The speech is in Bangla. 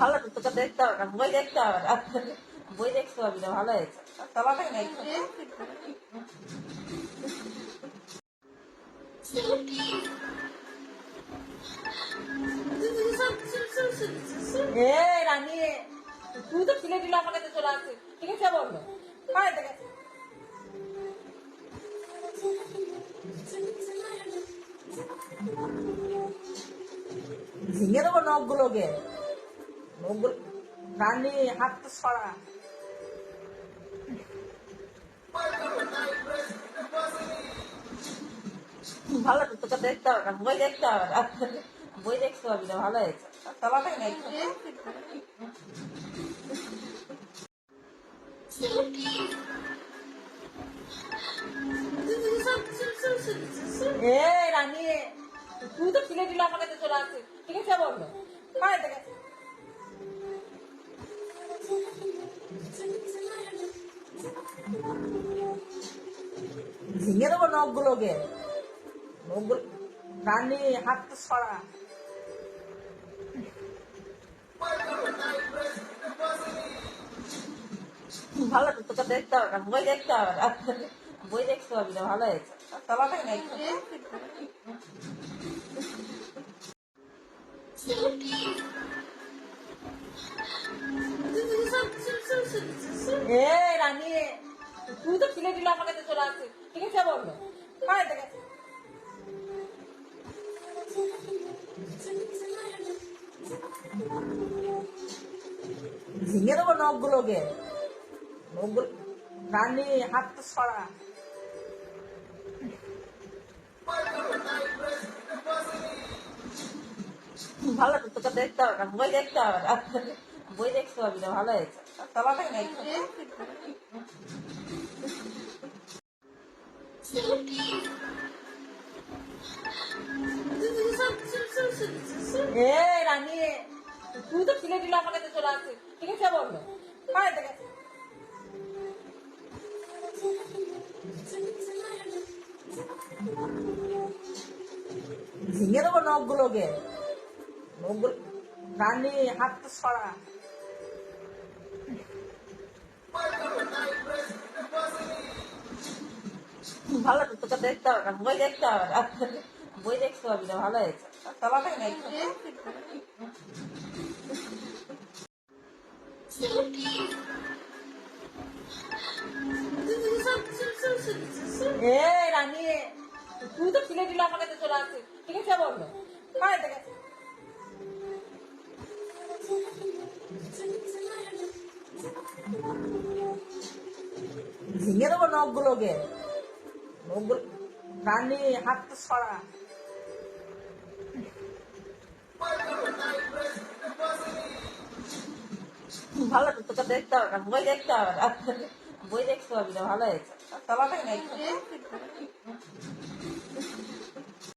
ভালো তোকে দেখতে হবে না, বই দেখতে হবে না। বই দেখতে হবে না ভালো হয়েছে। তলাটাই নেই এ রানী, তুই তো ছিলে দিলে আমার কাছে চলে আসছিস ঠিক আছে বলল ভেঙে দেবো নখগুলোকে। নখগুলো রানী হাতটা সরা ভালো তো, তোকে দেখতে হবে না, বই দেখতে হবে না। বই দেখতে হবে না, ভালো হয়েছে। তলাটাই নেই এ রানী, তুই তো ছিলে দিলে আমার কাছে চলে আসছিস। ঠিক আছে বলল হয় দেখে ভেঙে দেবো নখগুলোকে। নখগুলো রানী হাতটা সরা ভালো তো, তোকে দেখতে হবে না, বই দেখতে হবে না। বই দেখতে হবে না, ভালো হয়েছে। তলাটাই নেই। তুই তো ছিলে দিলে আমার কাছে চলে আসছিস ঠিক আছে ভেঙে দেবো নখগুলো রানী হাতটা সরা। ভালো তো তোকে দেখতে হবে না, বই দেখতে হবে না। বই দেখতে হবে না ভালো হয়েছে। ভেঙে দেবো নখগুলোকে। নখগুলো রানী হাতটা সরা। তো দেখতে হবে না বই দেখতে হবে না বই দেখতে হবে না ভালো হয়েছে তলাটাই নেই এ চলে ভেঙে দেবো নখগুলোকে। নখগুলো রানী হাত সরা ভালো তোকে দেখতে হবে না, বই দেখতে হবে না। বই দেখতে হবে না, ভালো হয়েছে। তলাটাই নেই